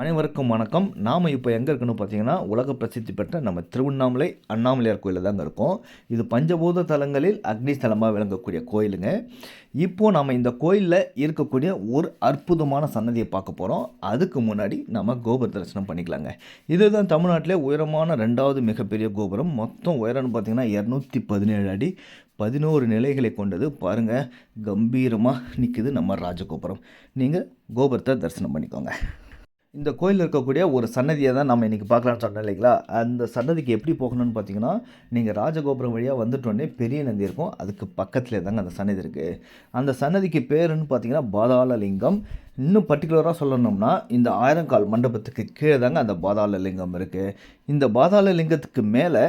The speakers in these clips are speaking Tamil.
அனைவருக்கும் வணக்கம். நாம் இப்போ எங்கே இருக்குன்னு பார்த்தீங்கன்னா உலக பிரசித்தி பெற்ற நம்ம திருவண்ணாமலை அண்ணாமலையார் கோயிலில் தாங்க இருக்கோம். இது பஞ்சபூத தலங்களில் அக்னிஸ்தலமாக விளங்கக்கூடிய கோயிலுங்க. இப்போது நம்ம இந்த கோயிலில் இருக்கக்கூடிய ஒரு அற்புதமான சன்னதியை பார்க்க போகிறோம் அதுக்கு முன்னாடி நம்ம கோபுர தரிசனம் பண்ணிக்கலாங்க. இதுதான் தமிழ்நாட்டிலே உயரமான ரெண்டாவது மிகப்பெரிய கோபுரம். மொத்தம் உயரம்னு பார்த்திங்கன்னா இரநூத்தி பதினேழு அடி. பதினோரு நிலைகளை கொண்டது பாருங்கள் கம்பீரமாக நிற்குது நம்ம ராஜகோபுரம். நீங்கள் கோபுரத்தை தரிசனம் பண்ணிக்கோங்க. இந்த கோயிலில் இருக்கக்கூடிய ஒரு சன்னதியை தான் நம்ம இன்றைக்கி பார்க்கலான்னு சொன்னோம் இல்லைங்களா? அந்த சன்னதிக்கு எப்படி போகணும்னு பார்த்தீங்கன்னா நீங்கள் ராஜகோபுரம் வழியாக வந்துட்டோடனே பெரிய நந்தி இருக்கும். அதுக்கு பக்கத்துலேயே தாங்க அந்த சன்னதி இருக்குது அந்த சன்னதிக்கு பேருன்னு பார்த்தீங்கன்னா பாதாள லிங்கம் இன்னும் பர்டிகுலராக சொல்லணும்னா இந்த ஆயிரங்கால் மண்டபத்துக்கு கீழே தாங்க அந்த பாதாள லிங்கம் இருக்குது இந்த பாதாள லிங்கத்துக்கு மேலே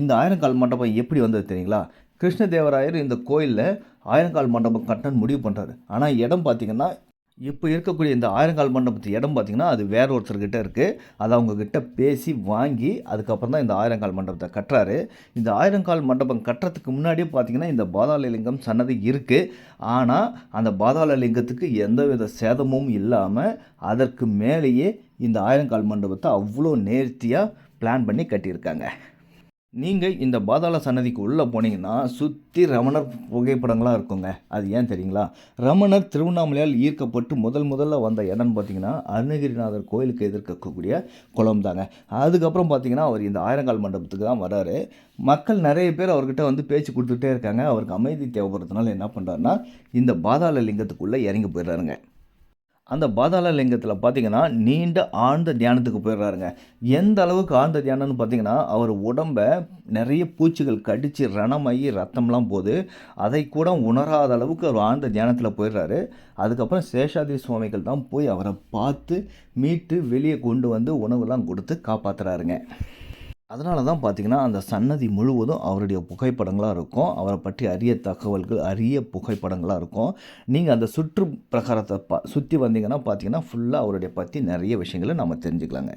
இந்த ஆயிரங்கால் மண்டபம் எப்படி வந்தது தெரியுங்களா? கிருஷ்ணதேவராயர் இந்த கோயிலில் ஆயிரங்கால் மண்டபம் கட்டணும்னு முடிவு பண்ணுறாரு ஆனால் இடம் பார்த்திங்கன்னா இப்போ இருக்கக்கூடிய இந்த ஆயிரங்கால் மண்டபத்து இடம் பார்த்திங்கன்னா அது வேற ஒருத்தர்கிட்ட இருக்குது அதை அவங்கக்கிட்ட பேசி வாங்கி அதுக்கப்புறம் தான் இந்த ஆயிரங்கால் மண்டபத்தை கட்டுறாரு. இந்த ஆயிரங்கால் மண்டபம் கட்டுறதுக்கு முன்னாடியே பார்த்திங்கன்னா இந்த பாதாளலிங்கம் சன்னதி இருக்குது ஆனால் அந்த பாதாளலிங்கத்துக்கு எந்தவித சேதமும் இல்லாமல் அதற்கு மேலேயே இந்த ஆயிரங்கால் மண்டபத்தை அவ்வளோ நேர்த்தியாக பிளான் பண்ணி கட்டியிருக்காங்க. நீங்கள் இந்த பாதாள சன்னதிக்கு உள்ளே போனீங்கன்னா சுற்றி ரமணர் புகைப்படங்களாக இருக்குங்க. அது ஏன் தெரியுங்களா? ரமணர் திருவண்ணாமலையால் ஈர்க்கப்பட்டு முதல் முதல்ல வந்த இடம்னு பார்த்தீங்கன்னா அருணகிரிநாதர் கோயிலுக்கு எதிர்க்கக்கூடிய குளம் தாங்க அதுக்கப்புறம் பார்த்தீங்கன்னா அவர் இந்த ஆயிரங்கால் மண்டபத்துக்கு தான் வராரு. மக்கள் நிறைய பேர் அவர்கிட்ட வந்து பேச்சு கொடுத்துட்டே இருக்காங்க. அவருக்கு அமைதி தேவைப்படுறதுனால என்ன பண்ணுறாருன்னா இந்த பாதாள லிங்கத்துக்குள்ளே இறங்கி போயிடுறாருங்க. அந்த பாதாள லிங்கத்தில் பார்த்தீங்கன்னா நீண்ட ஆழ்ந்த தியானத்துக்கு போயிடுறாருங்க. எந்த அளவுக்கு ஆழ்ந்த தியானம்னு பார்த்தீங்கன்னா அவர் உடம்பை நிறைய பூச்சிகள் கடித்து ரணமாகி ரத்தம்லாம் போகுது அதை கூட உணராத அளவுக்கு அவர் ஆழ்ந்த தியானத்தில் போயிடுறாரு. அதுக்கப்புறம் சேஷாதி சுவாமிகள் தான் போய் அவரை பார்த்து மீட்டு வெளியே கொண்டு வந்து உணவுலாம் கொடுத்து காப்பாற்றுறாருங்க அதனால தான் பார்த்தீங்கன்னா அந்த சன்னதி முழுவதும் அவருடைய புகைப்படங்களாக இருக்கும். அவரை பற்றி அரிய தகவல்கள் அரிய புகைப்படங்களாக இருக்கும். நீங்கள் அந்த சுற்று பிரகாரத்தை பா சுற்றி வந்தீங்கன்னா பார்த்தீங்கன்னா ஃபுல்லாக அவருடைய பற்றி நிறைய விஷயங்களை நம்ம தெரிஞ்சுக்கலாங்க.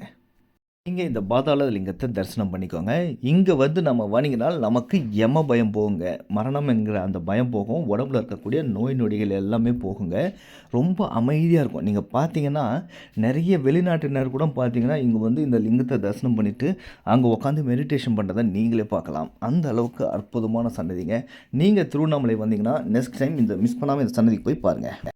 இங்கே இந்த பாதாள லிங்கத்தை தரிசனம் பண்ணிக்கோங்க. இங்கே வந்து நம்ம வணிகினால் நமக்கு யம பயம் போகுங்க. மரணம் என்கிற அந்த பயம் போகும். உடம்புல இருக்கக்கூடிய நோய் நொடிகள் எல்லாமே போகுங்க. ரொம்ப அமைதியாக இருக்கும். நீங்கள் பார்த்தீங்கன்னா நிறைய வெளிநாட்டினர் கூட பார்த்தீங்கன்னா இங்கே வந்து இந்த லிங்கத்தை தரிசனம் பண்ணிவிட்டு அங்கே உட்காந்து மெடிடேஷன் பண்ணுறதை நீங்களே பார்க்கலாம். அந்த அளவுக்கு அற்புதமான சன்னதிங்க. நீங்கள் திருவண்ணாமலை வந்தீங்கன்னா நெக்ஸ்ட் டைம் இந்த மிஸ் பண்ணாமல் இந்த சன்னதிக்கு போய் பாருங்கள்